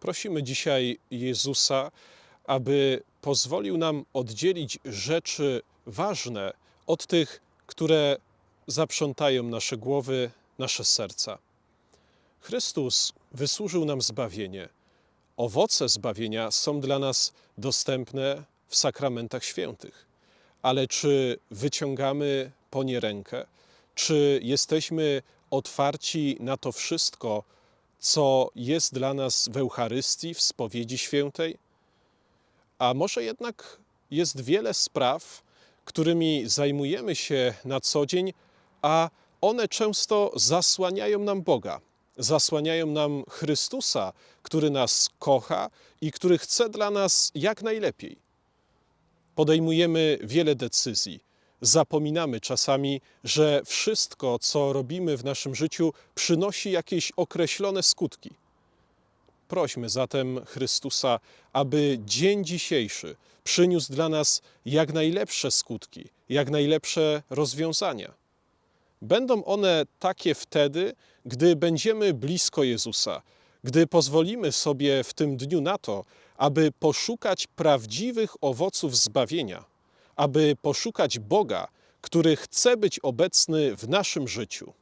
Prosimy dzisiaj Jezusa, aby pozwolił nam oddzielić rzeczy ważne od tych, które zaprzątają nasze głowy, nasze serca. Chrystus wysłużył nam zbawienie. Owoce zbawienia są dla nas dostępne w sakramentach świętych. Ale czy wyciągamy po nie rękę? Czy jesteśmy otwarci na to wszystko, co jest dla nas w Eucharystii, w spowiedzi świętej? A może jednak jest wiele spraw, którymi zajmujemy się na co dzień, a one często zasłaniają nam Boga, zasłaniają nam Chrystusa, który nas kocha i który chce dla nas jak najlepiej. Podejmujemy wiele decyzji. Zapominamy czasami, że wszystko, co robimy w naszym życiu, przynosi jakieś określone skutki. Prośmy zatem Chrystusa, aby dzień dzisiejszy przyniósł dla nas jak najlepsze skutki, jak najlepsze rozwiązania. Będą one takie wtedy, gdy będziemy blisko Jezusa, gdy pozwolimy sobie w tym dniu na to, aby poszukać prawdziwych owoców zbawienia, aby poszukać Boga, który chce być obecny w naszym życiu.